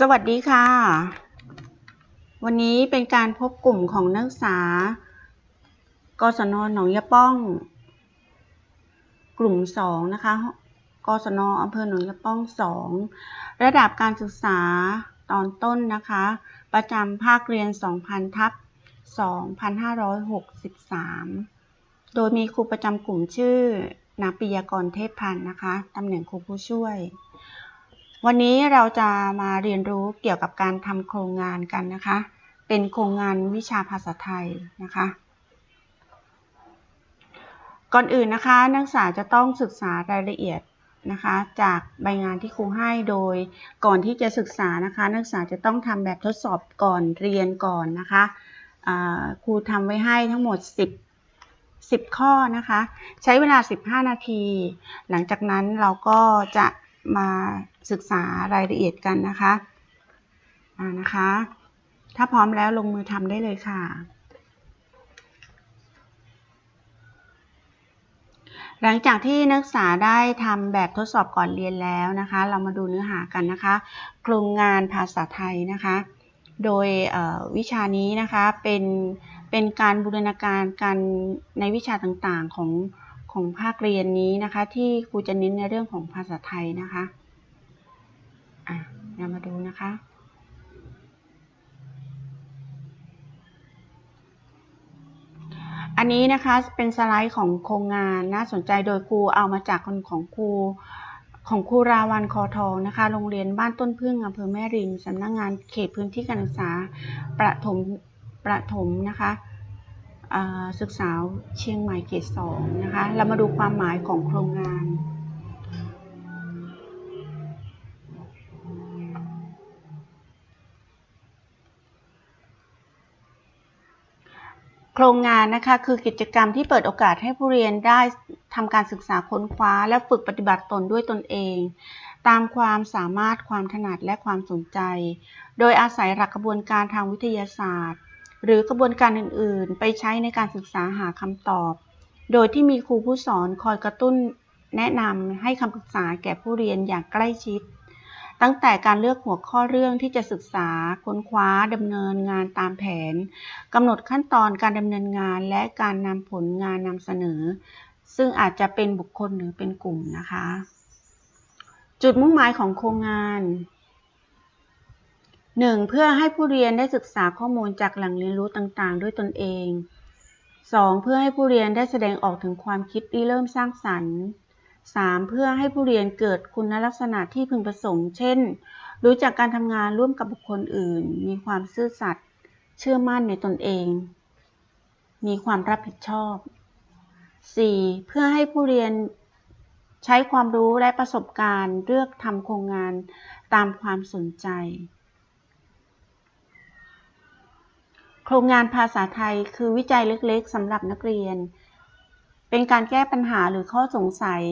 สวัสดีค่ะ วันนี้เป็นการพบกลุ่มของนักศึกษา กศนหนองยะป้อง กลุ่มสองนะคะ กศนอำเภอหนองยะป้องสองระดับการศึกษาตอนต้นนะคะ ประจำภาคเรียน 2000 ทับ 2563 โดยมีครูประจำกลุ่มชื่อนาปิยากรเทพพันธ์นะคะ ตำแหน่งครูผู้ช่วย วันนี้เราจะมาเรียนรู้เกี่ยวกับการทำโครงงานกันนะคะ เป็นโครงงานวิชาภาษาไทยนะคะ ก่อนอื่นนะคะ นักศึกษาจะต้องศึกษารายละเอียดนะคะ จากใบงานที่ครูให้โดยก่อนที่จะศึกษานะคะ นักศึกษาจะต้องทำแบบทดสอบก่อนเรียนก่อนนะคะครูทำไว้ให้ทั้งหมด 10 10 ข้อนะคะ ใช้เวลา 15 นาที หลังจากนั้นเราก็จะ มาศึกษารายละเอียดกันนะคะะนะคะ ถ้าพร้อมแล้วลงมือทำได้เลยค่ะ หลังจากที่นักศึกษาได้ทำแบบทดสอบก่อนเรียนแล้วนะคะ เรามาดูเนื้อหากันนะคะ โครงงานภาษาไทยนะคะ โดยวิชานี้นะคะเป็นเป็นการบูรณาการกันในวิชาต่างๆของ ของภาคเรียนนี้นะคะ ที่ครูจะเน้นในเรื่องของภาษาไทยนะคะอะเรามาดูนะคะ อันนี้นะคะเป็นสไลด์ของโครงงานน่าสนใจโดยครูเอามาจากคนของครูของครูราวันคอทองนะคะ โรงเรียนบ้านต้นพึ่งอำเภอแม่ริมสำนักงงานเขตพื้นที่การศึกษาประถมประถมนะคะ ศึกษาเชียงใหม่เขตสองนะคะ เรามาดูความหมายของโครงงาน โครงงานนะคะคือกิจกรรมที่เปิดโอกาสให้ผู้เรียนได้ทำการศึกษาค้นคว้า และฝึกปฏิบัติตนด้วยตนเอง ตามความสามารถความถนัดและความสนใจ โดยอาศัยหลักกระบวนการทางวิทยาศาสตร์ หรือกระบวนการอื่น ๆ ไปใช้ในการศึกษาหาคำตอบ โดยที่มีครูผู้สอนคอยกระตุ้นแนะนำให้คำปรึกษาแก่ผู้เรียนอย่างใกล้ชิด ตั้งแต่การเลือกหัวข้อเรื่องที่จะศึกษา ค้นคว้าดำเนินงานตามแผนกำหนดขั้นตอนการดำเนินงานและการนำผลงานนำเสนอ ซึ่งอาจจะเป็นบุคคลหรือเป็นกลุ่มนะคะ จุดมุ่งหมายของโครงงาน 1. เพื่อให้ผู้เรียนได้ศึกษาข้อมูลจากแหล่งเรียนรู้ต่างๆ ด้วยตนเอง 2. เพื่อให้ผู้เรียนได้แสดงออกถึงความคิดริเริ่มสร้างสรรค์ 3. เพื่อให้ผู้เรียนเกิดคุณลักษณะที่พึงประสงค์ เช่น รู้จักการทำงานร่วมกับบุคคลอื่น มีความซื่อสัตย์ เชื่อมั่นในตนเอง มีความรับผิดชอบ 4. เพื่อให้ผู้เรียนใช้ความรู้และประสบการณ์ เลือกทำโครงงานตามความสนใจ โครงงานภาษาไทยคือวิจัยเล็กๆสำหรับนักเรียน เป็นการแก้ปัญหาหรือข้อสงสัย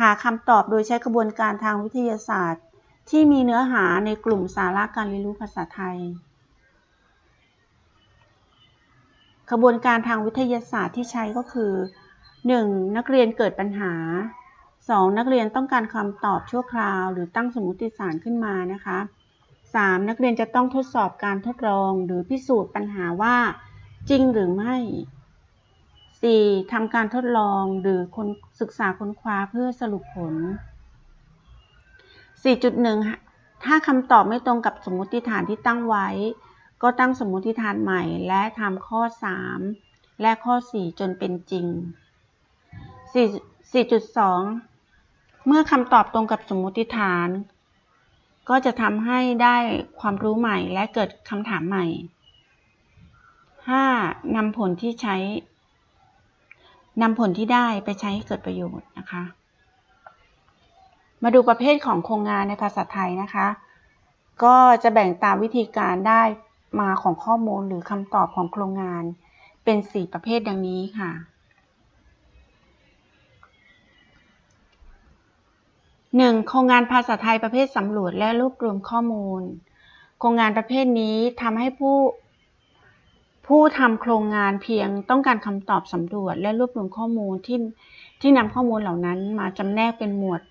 หาคำตอบโดยใช้กระบวนการทางวิทยาศาสตร์ ที่มีเนื้อหาในกลุ่มสาระการเรียนรู้ภาษาไทยกระบวนการทางวิทยาศาสตร์ที่ใช้ก็คือ 1. นักเรียนเกิดปัญหา 2. นักเรียนต้องการคำตอบชั่วคราว หรือตั้งสมมติฐานขึ้นมานะคะ 3. นักเรียนจะต้องทดสอบการทดลองหรือพิสูจน์ปัญหาว่า จริงหรือไม่ 4. ทำการทดลองหรือคนศึกษาค้นคว้าเพื่อสรุปผล 4.1 ถ้าคำตอบไม่ตรงกับสมมติฐานที่ตั้งไว้ ก็ตั้งสมมติฐานใหม่และทำข้อ 3 และข้อ 4 จนเป็นจริง 4.2 เมื่อคำตอบตรงกับสมมติฐาน ก็จะทำให้ได้ความรู้ใหม่และเกิดคำถามใหม่ 5. นำผลที่ใช้นำผลที่ได้ไปใช้ให้เกิดประโยชน์นะคะ มาดูประเภทของโครงงานในภาษาไทยนะคะ ก็จะแบ่งตามวิธีการได้มาของข้อมูลหรือคำตอบของโครงงานเป็น 4 ประเภทดังนี้ค่ะ 1. โครงงานภาษาไทยประเภทสำรวจและรวบรวมข้อมูล โครงงานประเภทนี้ทำให้ผู้ ผู้ทำโครงงานเพียงต้องการคำตอบสำรวจและรวบรวมข้อมูลที่ที่นำข้อมูลเหล่านั้นมาจำแนกเป็นหมวด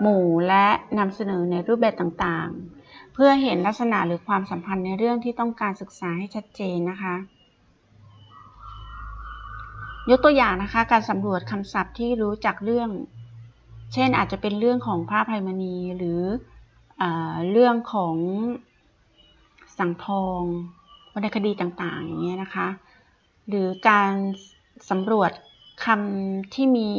หมู่และนำเสนอในรูปแบบต่างๆ เพื่อเห็นลักษณะหรือความสัมพันธ์ในเรื่องที่ต้องการศึกษาให้ชัดเจนนะคะ ยกตัวอย่างนะคะ การสำรวจคำศัพท์ที่รู้จักเรื่อง เช่นอาจจะเป็นเรื่องของพระภัยมณีหรือเอเรื่องของสังทองวรรณคดีต่างๆอย่างเงี้ยนะคะ หรือการสำรวจคำที่มี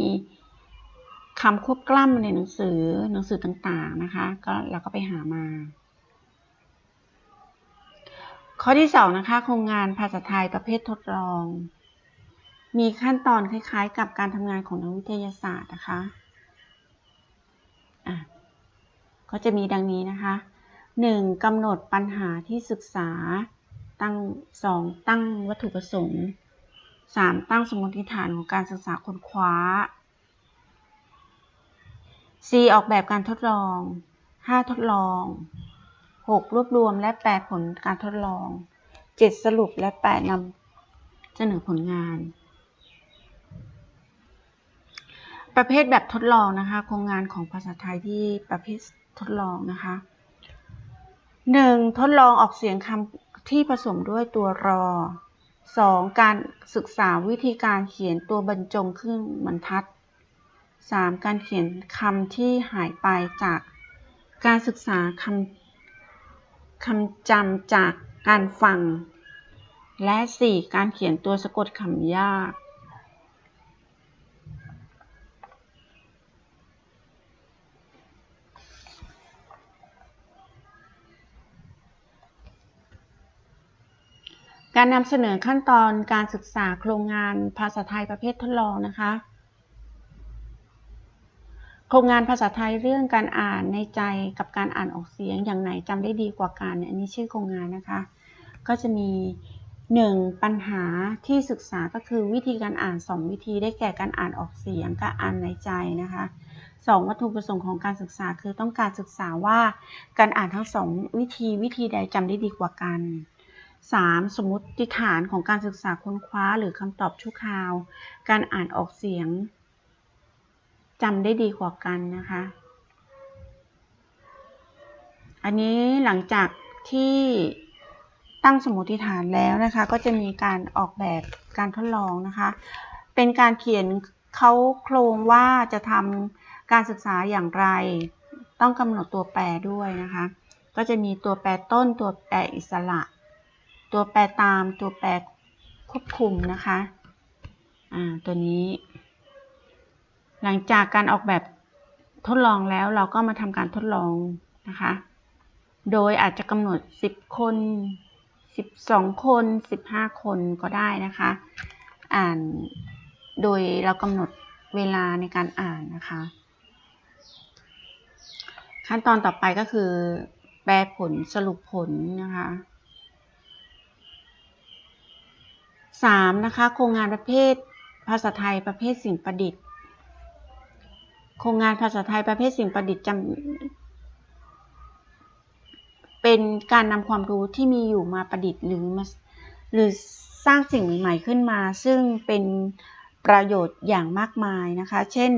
คำควบกล้ำในหนังสือหนังสือต่างๆนะคะก็เราก็ไปหามา ข้อที่สองนะคะโครงงานภาษาไทยประเภททดลอง มีขั้นตอนคล้ายๆ กับการทำงานของนักวิทยาศาสตร์นะคะ ก็จะมีดังนี้นะคะ 1. กำหนดปัญหาที่ศึกษาตั้ง 2. ตั้งวัตถุประสงค์ 3. ตั้งสมมติฐานของการศึกษาค้นคว้า C ออกแบบการทดลอง 5 ทดลอง 6 รวบรวมและแปลผลการทดลอง 7 สรุปและ8นำเสนอผลงาน ประเภทแบบทดลองนะคะ โครงงานของภาษาไทยที่ประเภททดลองนะคะ 1. ทดลองออกเสียงคำที่ผสมด้วยตัวรอ 2. การศึกษาวิธีการเขียนตัวบรรจงขึ้นบรรทัด 3. การเขียนคำที่หายไปจากการศึกษาคำคำจำจากการฟัง และ 4. การเขียนตัวสะกดคำยาก การนำเสนอขั้นตอนการศึกษาโครงงานภาษาไทยประเภททดลองนะคะ โครงงานภาษาไทยเรื่องการอ่านในใจกับการอ่านออกเสียงอย่างไหนจำได้ดีกว่ากันอันนี้ชื่อโครงงานนะคะ ก็จะมี 1. ปัญหาที่ศึกษาก็คือวิธีการอ่าน 2 วิธีได้แก่การอ่านออกเสียงกับอ่านในใจนะคะ 2. วัตถุประสงค์ของการศึกษาคือต้องการศึกษาว่าการอ่านทั้ง 2 วิธีวิธีใดจำได้ดีกว่ากัน 3. สมมติฐานของการศึกษาค้นคว้าหรือคำตอบชั่วคราว การอ่านออกเสียงจำได้ดีกว่ากันนะคะ อันนี้หลังจากที่ตั้งสมมติฐานแล้วนะคะ ก็จะมีการออกแบบการทดลองนะคะ เป็นการเขียนเขาโครงว่าจะทำการศึกษาอย่างไร ต้องกำหนดตัวแปรด้วยนะคะ ก็จะมีตัวแปรต้นตัวแปรอิสระ ตัวแปรตามตัวแปรควบคุมนะคะอ่าตัวนี้ หลังจากการออกแบบทดลองแล้วเราก็มาทำการทดลองนะคะ โดยอาจจะกำหนด 10 คน 12 คน 15 คนก็ได้นะคะ อ่านโดยเรากำหนดเวลาในการอ่านนะคะ ขั้นตอนต่อไปก็คือ แปลผลสรุปผลนะคะ 3. นะคะ โครงงานประเภทภาษาไทยประเภทสิ่งประดิษฐ์ โครงงานภาษาไทยประเภทสิ่งประดิษฐ์จำเป็นการนำความรู้ที่มีอยู่มาประดิษฐ์หรือมาหรือสร้างสิ่งใหม่ขึ้นมา ซึ่งเป็นประโยชน์อย่างมากมายนะคะ เช่น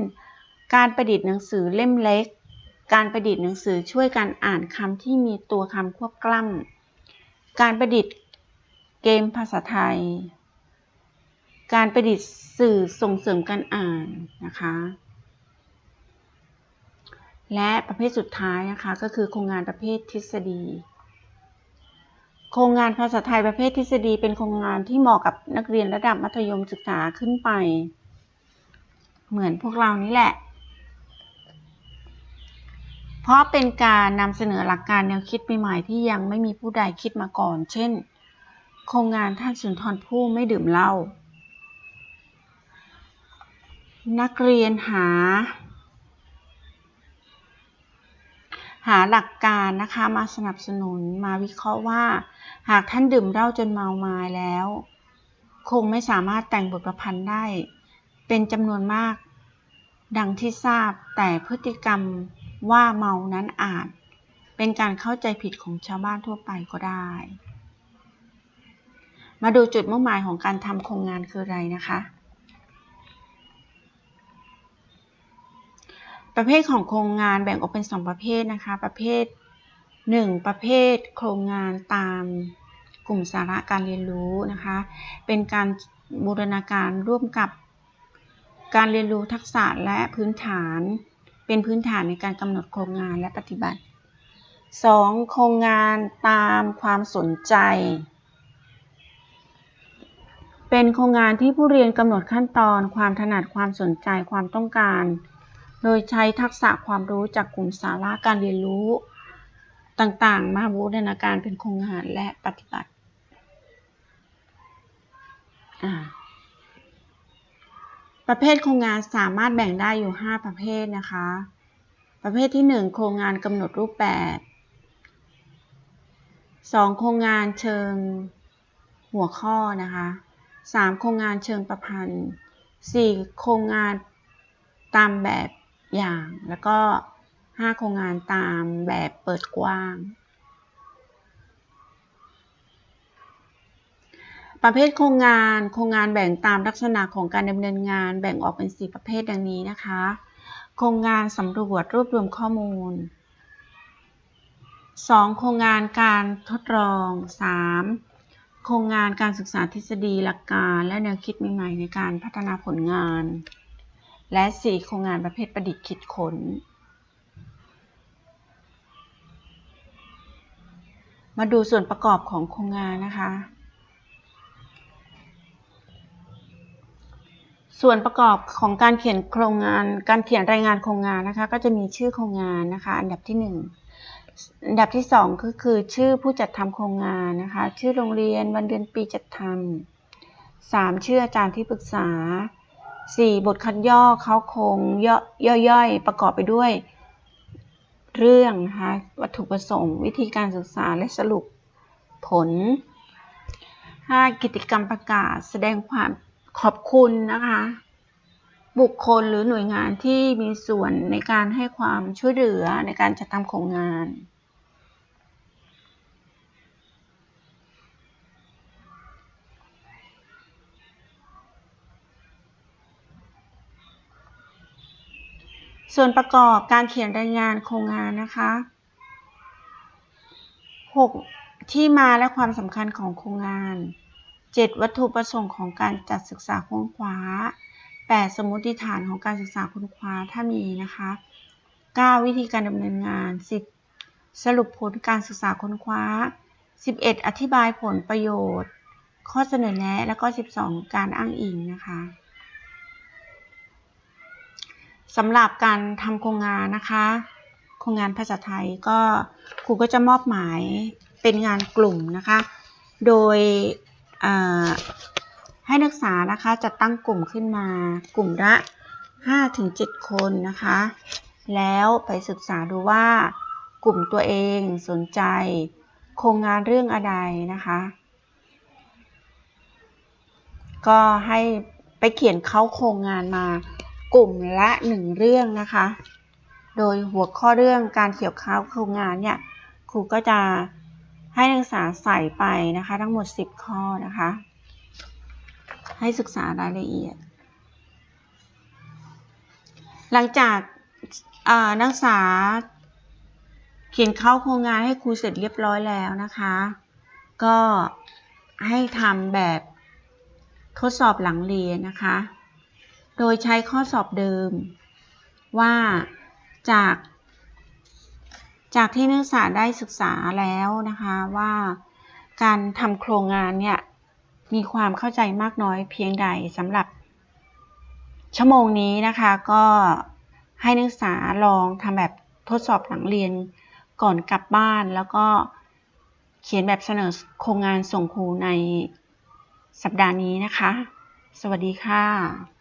การประดิษฐ์หนังสือเล่มเล็ก การประดิษฐ์หนังสือช่วยการอ่านคำที่มีตัวคำควบกล้ำการประดิษฐ์เกมภาษาไทย การประดิษฐ์สื่อส่งเสริมการอ่านนะคะ และประเภทสุดท้ายนะคะก็คือโครงงานประเภททฤษฎี โครงงานภาษาไทยประเภททฤษฎี เป็นโครงงานที่เหมาะกับนักเรียนระดับมัธยมศึกษาขึ้นไป เหมือนพวกเรานี่แหละ เพราะเป็นการนำเสนอหลักการแนวคิดใหม่ๆที่ยังไม่มีผู้ใดคิดมาก่อน เช่น โครงงานท่านสุนทรภู่ไม่ดื่มเหล้า นักเรียนหา หาหลักการนะคะมาสนับสนุนมาวิเคราะห์ว่า หากท่านดื่มเหล้าจนเมาไม้แล้ว คงไม่สามารถแต่งบทประพันธ์ได้ เป็นจำนวนมาก ดังที่ทราบแต่พฤติกรรมว่าเมานั้นอาจ เป็นการเข้าใจผิดของชาวบ้านทั่วไปก็ได้ มาดูจุดมุ่งหมายของการทำโครงงานคืออะไรนะคะ ประเภทของโครงงานแบ่งออกเป็น 2 ประเภทนะคะ ประเภท 1. ประเภทโครงงานตามกลุ่มสาระการเรียนรู้นะคะ เป็นการบูรณาการร่วมกับการเรียนรู้ทักษะและพื้นฐาน เป็นพื้นฐานในการกำหนดโครงงานและปฏิบัติ 2. โครงงานตามความสนใจ เป็นโครงงานที่ผู้เรียนกำหนดขั้นตอน ความถนัดความสนใจความต้องการ โดยใช้ทักษะความรู้จากกลุ่มสาระการเรียนรู้ต่างๆ มาบูรณาการเป็นโครงงานและปฏิบัติประเภทโครงงานสามารถแบ่งได้อยู่ 5 ประเภทนะคะ ประเภทที่ 1 โครงงานกำหนดรูปแบบ 2. โครงงานเชิงหัวข้อนะคะ 3. โครงงานเชิงประพันธ์ 4. โครงงานตามแบบ อย่าง แล้วก็ 5 โครงงานตามแบบเปิดกว้าง ประเภทโครงงาน โครงงานแบ่งตามลักษณะของการดำเนินงานแบ่งออกเป็น 4 ประเภทดังนี้นะคะ โครงงานสำรวจรวบรวมข้อมูล 2. โครงงานการทดลอง 3. โครงงานการศึกษาทฤษฎีหลักการ และแนวคิดใหม่ๆในการพัฒนาผลงาน และ 4 โครงงานประเภทประดิษฐ์คิดค้น มาดูส่วนประกอบของโครงงานนะคะ ส่วนประกอบของการเขียนโครงงาน การเขียนรายงานโครงงานนะคะ ก็จะมีชื่อโครงงานนะคะ อันดับที่ 1 อันดับที่ 2 ก็คือชื่อผู้จัดทำโครงงานนะคะ ชื่อโรงเรียน วันเดือนปีจัดทำ 3. ชื่ออาจารย์ที่ปรึกษา 4. บทคัดย่อเขาโครงย่อย่อยประกอบไปด้วย เรื่องนะคะวัตถุประสงค์ วิธีการศึกษาและสรุปผล 5. กิจกรรมประกาศแสดงความขอบคุณนะคะ บุคคลหรือหน่วยงานที่มีส่วนในการให้ความช่วยเหลือในการจัดทำโครงงาน ส่วนประกอบการเขียนรายงานโครงงานนะคะ 6. ที่มาและความสำคัญของโครงงาน 7. วัตถุประสงค์ของการจัดศึกษาค้นคว้า 8. สมมติฐานของการศึกษาค้นคว้าถ้ามีนะคะ 9. วิธีการดำเนินงาน 10. สรุปผลการศึกษาค้นคว้า 11. อธิบายผลประโยชน์ ข้อเสนอแนะ แล้วก็ 12 การอ้างอิงนะคะ สำหรับการทำโครงงานนะคะ โครงงานภาษาไทยก็ครูก็จะมอบหมายเป็นงานกลุ่มนะคะ โดยให้นักศึกษานะคะจัดตั้งกลุ่มขึ้นมากลุ่มละ5-7 คนนะคะ แล้วไปศึกษาดูว่ากลุ่มตัวเองสนใจ โครงงานเรื่องอะไรนะคะ ก็ให้ไปเขียนเข้าโครงงานมา กลุ่มละหนึ่งเรื่องนะคะ โดยหัวข้อเรื่องการเขียวข้าวโครงงานเนี่ย ครูก็จะให้นักศึกษาใส่ไปนะคะ ทั้งหมด 10 ข้อนะคะ ให้ศึกษารายละเอียด หลังจากนักศึกษาเขียนเข้าโครงงานให้ครูเสร็จเรียบร้อยแล้วนะคะ ก็ให้ทำแบบทดสอบหลังเรียนนะคะ โดยใช้ข้อสอบเดิม ว่าจากจากที่นักศึกษาได้ศึกษาแล้วนะคะว่าการทำโครงงานเนี่ยมีความเข้าใจมากน้อยเพียงใดสำหรับ ชั่วโมงนี้นะคะก็ให้นักศึกษาลองทำแบบทดสอบหลังเรียนก่อนกลับบ้าน แล้วก็เขียนแบบเสนอโครงงานส่งครูในสัปดาห์นี้นะคะ สวัสดีค่ะ